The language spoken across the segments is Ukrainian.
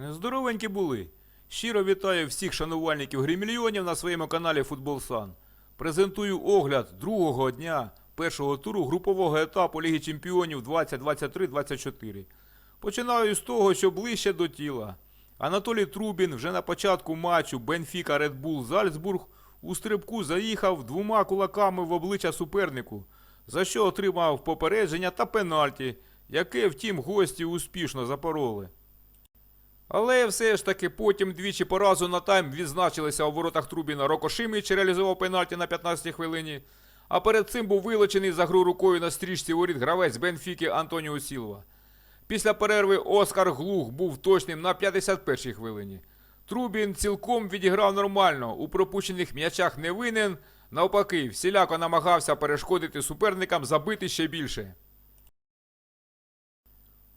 Здоровенькі були. Щиро вітаю всіх шанувальників гримільйонів на своєму каналі Футбол Сан. Презентую огляд другого дня першого туру групового етапу Ліги Чемпіонів 2023-24. Починаю з того, що ближче до тіла. Анатолій Трубін вже на початку матчу Бенфіка Red Bull Зальцбург у стрибку заїхав двома кулаками в обличчя супернику, за що отримав попередження та пенальті, яке, втім, гості успішно запороли. Але все ж таки потім двічі по разу на тайм відзначилися у воротах Трубіна Рокошиміч, реалізував пенальті на 15-й хвилині. А перед цим був вилучений за гру рукою на стрічці воріт гравець Бенфіки Антоніо Сілва. Після перерви Оскар Глух був точним на 51-й хвилині. Трубін цілком відіграв нормально, у пропущених м'ячах не винен. Навпаки, всіляко намагався перешкодити суперникам забити ще більше.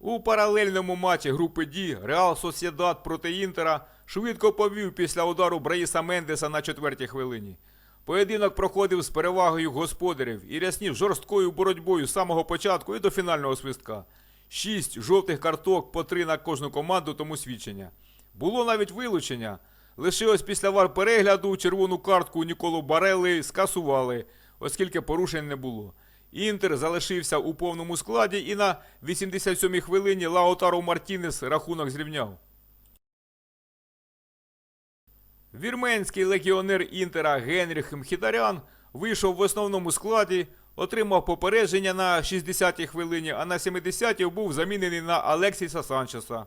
У паралельному матчі групи Ді Реал Сосєдад проти Інтера швидко повів після удару Браїса Мендеса на четвертій хвилині. Поєдинок проходив з перевагою господарів і ряснів жорсткою боротьбою з самого початку і до фінального свистка. Шість жовтих карток по три на кожну команду тому свідчення. Було навіть вилучення. Лише ось після вар перегляду червону картку Ніколу Барели скасували, оскільки порушень не було. Інтер залишився у повному складі і на 87-й хвилині Лаутаро Мартінес рахунок зрівняв. Вірменський легіонер Інтера Генріх Мхітарян вийшов в основному складі, отримав попередження на 60-й хвилині, а на 70-й був замінений на Алексіса Санчеса.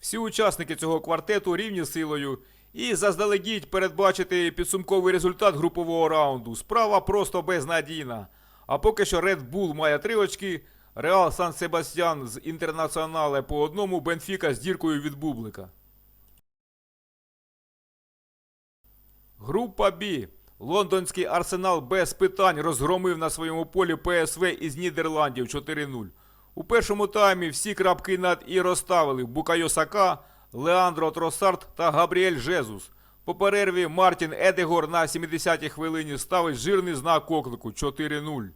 Всі учасники цього квартету рівні силою. І заздалегідь передбачити підсумковий результат групового раунду. Справа просто безнадійна. А поки що Red Bull має три очки, Реал Сан Себастьян з інтернаціонале по одному, Бенфіка з діркою від Бублика. Група Б. Лондонський арсенал без питань розгромив на своєму полі ПСВ із Нідерландів 4-0. У першому таймі всі крапки над і розставили Букайо Сака, Леандро Тросарт та Габріель Жезус. По перерві Мартін Едегор на 70-й хвилині ставить жирний знак оклику 4-0.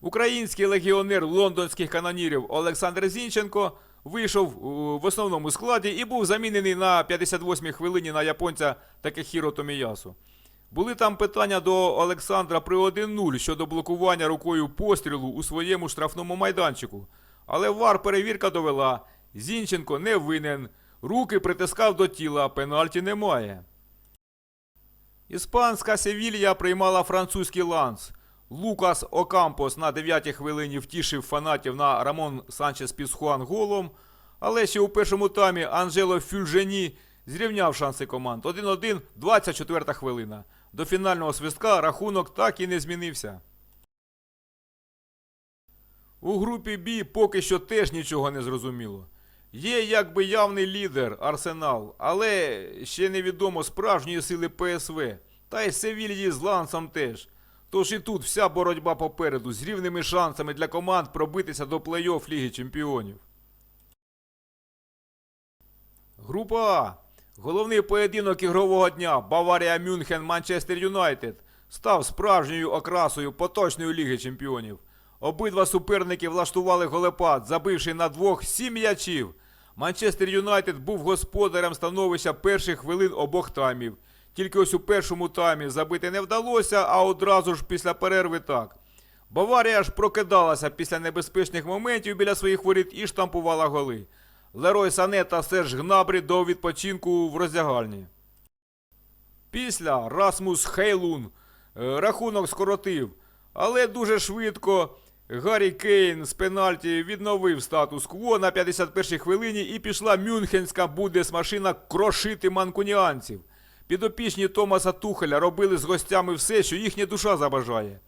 Український легіонер лондонських канонірів Олександр Зінченко вийшов в основному складі і був замінений на 58-й хвилині на японця Такехіро Томіясу. Були там питання до Олександра при 1-0 щодо блокування рукою пострілу у своєму штрафному майданчику. Але вар перевірка довела. Зінченко не винен. Руки притискав до тіла, пенальті немає. Іспанська Севілья приймала французький ланс. Лукас Окампос на 9-й хвилині втішив фанатів на Рамон Санчес Пісхуан голом. Але ще у першому таймі Анжело Фюльжені зрівняв шанси команд. 1-1, 24 хвилина. До фінального свистка рахунок так і не змінився. У групі Б поки що теж нічого не зрозуміло. Є якби явний лідер Арсенал, але ще невідомо справжньої сили ПСВ. Та й Севільї з Лансом теж. Тож і тут вся боротьба попереду з рівними шансами для команд пробитися до плей-офф Ліги Чемпіонів. Група А. Головний поєдинок ігрового дня Баварія Мюнхен Манчестер Юнайтед став справжньою окрасою поточної Ліги Чемпіонів. Обидва суперники влаштували голепад, забивши на двох сім м'ячів. Манчестер Юнайтед був господарем становища перших хвилин обох таймів. Тільки ось у першому таймі забити не вдалося, а одразу ж після перерви так. Баварія ж прокидалася після небезпечних моментів біля своїх воріт і штампувала голи. Лерой Сане та Серж Гнабрі до відпочинку в роздягальні. Після Расмус Хейлун е, рахунок скоротив, але дуже швидко Гаррі Кейн з пенальті відновив статус-кво на 51-й хвилині і пішла мюнхенська будесмашина крошити манкуніанців. Підопічні Томаса Тухеля робили з гостями все, що їхня душа забажає.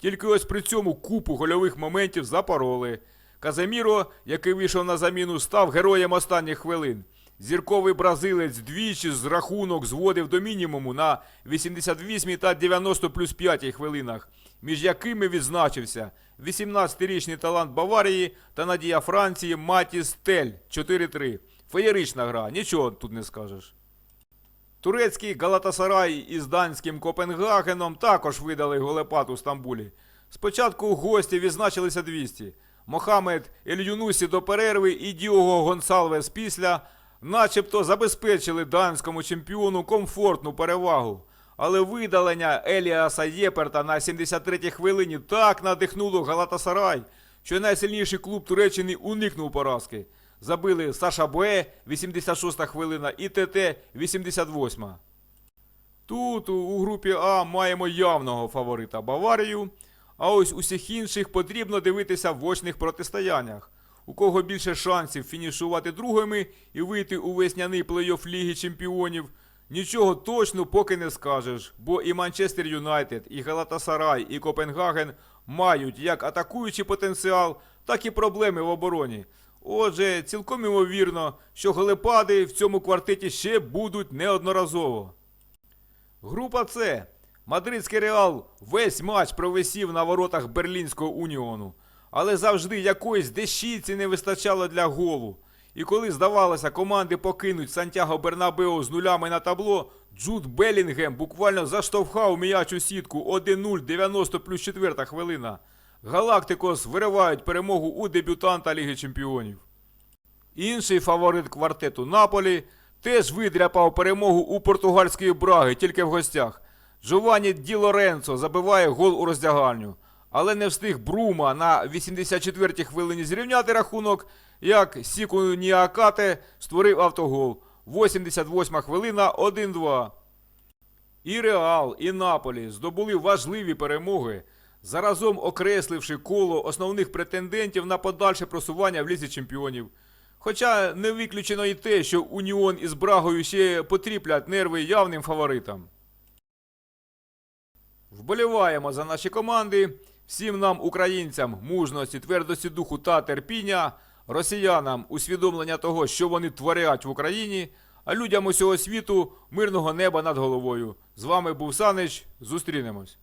Тільки ось при цьому купу гольових моментів запороли. Каземіро, який вийшов на заміну, став героєм останніх хвилин. Зірковий бразилець двічі з рахунок зводив до мінімуму на 88 та 90 плюс 5 хвилинах, між якими відзначився 18-річний талант Баварії та надія Франції Матіс Тель 4-3. Феєрична гра, нічого тут не скажеш. Турецький Галатасарай із данським Копенгагеном також видали голепад у Стамбулі. Спочатку гості відзначилися 200. Мохамед Ельюнусі до перерви і Діого Гонсалвес після начебто забезпечили данському чемпіону комфортну перевагу. Але видалення Еліаса Єперта на 73-й хвилині так надихнуло Галатасарай, що найсильніший клуб Туреччини уникнув поразки. Забили Саша Бе 86-та хвилина і ТТ 88-та. Тут у групі А маємо явного фаворита Баварію, а ось усіх інших потрібно дивитися в очних протистояннях. У кого більше шансів фінішувати другими і вийти у весняний плей-офф Ліги Чемпіонів, нічого точно поки не скажеш, бо і Манчестер Юнайтед, і Галатасарай, і Копенгаген мають як атакуючий потенціал, так і проблеми в обороні. Отже, цілком імовірно, що голепади в цьому квартеті ще будуть неодноразово. Група С. Мадридський Реал весь матч провисів на воротах Берлінського Уніону. Але завжди якоїсь дещиці не вистачало для голу. І коли здавалося, команди покинуть Сантьяго Бернабео з нулями на табло, Джуд Белінгем буквально заштовхав м'яч у сітку 1-0 90 плюс 4 хвилина. Галактикос виривають перемогу у дебютанта Ліги Чемпіонів. Інший фаворит квартету Наполі теж видряпав перемогу у португальської браги тільки в гостях. Джованні Ді Лоренцо забиває гол у роздягальню, але не встиг Брума на 84-й хвилині зрівняти рахунок, як Сіку Ніакате створив автогол. 88 хвилина 1-2. І Реал, і Наполі здобули важливі перемоги, заразом окресливши коло основних претендентів на подальше просування в лізі чемпіонів. Хоча не виключено і те, що Уніон із Брагою ще потріплять нерви явним фаворитам. Вболіваємо за наші команди. Всім нам, українцям, мужності, твердості духу та терпіння, росіянам усвідомлення того, що вони творять в Україні, а людям усього світу мирного неба над головою. З вами був Санич. Зустрінемось.